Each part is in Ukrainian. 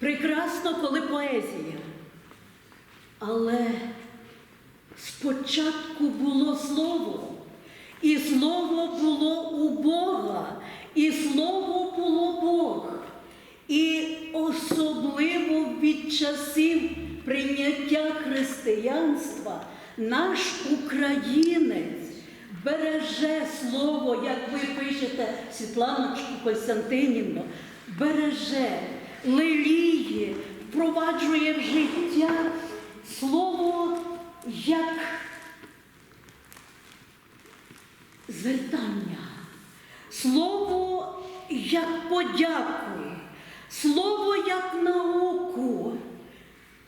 Прекрасно, коли поезія. Але спочатку було слово, і слово було у Бога, і слово було Бог. І особливо від часів прийняття християнства наш українець береже слово, як ви пишете, Світланочку Костянтинівну, береже, леліє, впроваджує в життя слово як звертання, слово як подяку, слово як науку,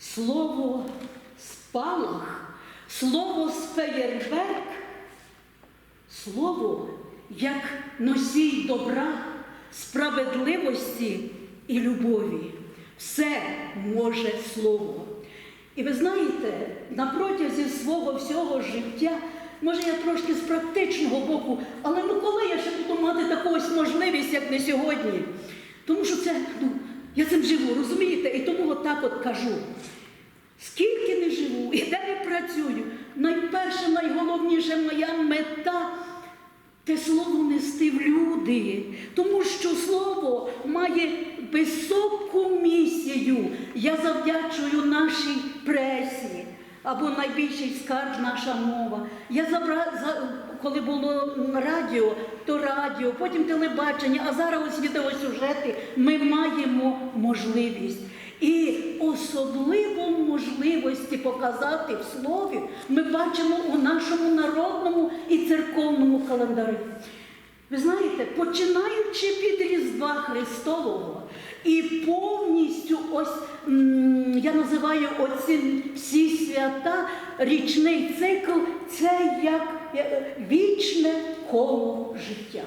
слово спалах, слово феєрверк, слово як носій добра, справедливості і любові. Все може слово. І ви знаєте, на протязі свого всього життя, може я трошки з практичного боку, але ну коли я ще буду мати таку ось можливість, як не сьогодні? Тому що це, ну, я цим живу, розумієте? І тому отак от кажу. Скільки не живу і де не працюю, найперше, найголовніше моя мета те слово нести в люди, тому що слово має високу місію. Я завдячую нашій пресі або найбільший скарб наша мова. Я забра... коли було радіо, то радіо, потім телебачення, а зараз ось відеосюжети ми маємо можливість. І особливо можливості показати в слові ми бачимо у нашому народному і церковному календарі. Ви знаєте, починаючи від Різдва Христового і повністю ось я називаю оці всі свята, річний цикл, це як е, вічне коло життя.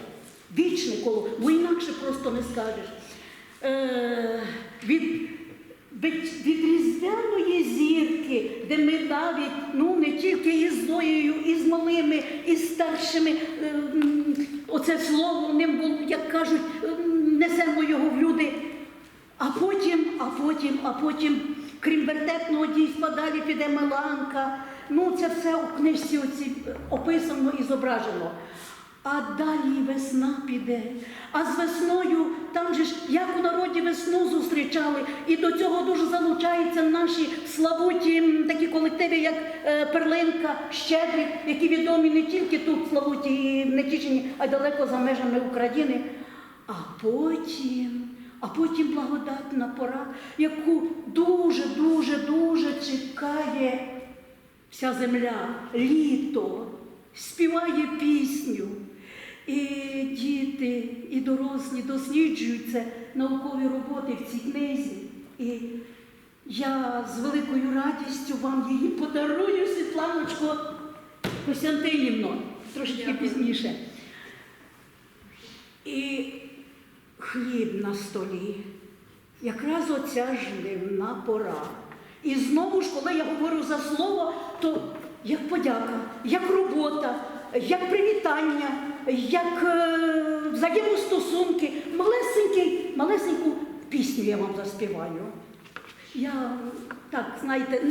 Вічне коло, бо інакше просто не скажеш. Е, від від, від різдвяної зірки, де ми навіть ну не тільки із Зоєю, з малими, і з старшими, е, оце слово ним було, як кажуть, несемо його в люди. А потім, а потім, а потім, крім вертепного дійства, далі піде Меланка. Ну, це все у книжці оці описано і зображено. А далі весна піде. А з весною, там же ж як у народі весну зустрічали, і до цього дуже залучаються наші славуті такі колективи, як е, Перлинка, Щедрик, які відомі не тільки тут Славуті і в Нетішині, а й далеко за межами України. А потім, а потім благодатна пора, яку дуже, дуже, дуже чекає вся земля, літо, співає пісню. І діти, і дорослі досліджують це наукові роботи в цій книзі. І я з великою радістю вам її подарую, Світланочко Костянтинівно, трошечки пізніше. І хліб на столі. Якраз оця жнивна пора. І знову ж, коли я говорю за слово, то як подяка, як робота, як привітання, як е, взаємостосунки, малесенький, малесеньку пісню я вам заспіваю. Я так, знаєте,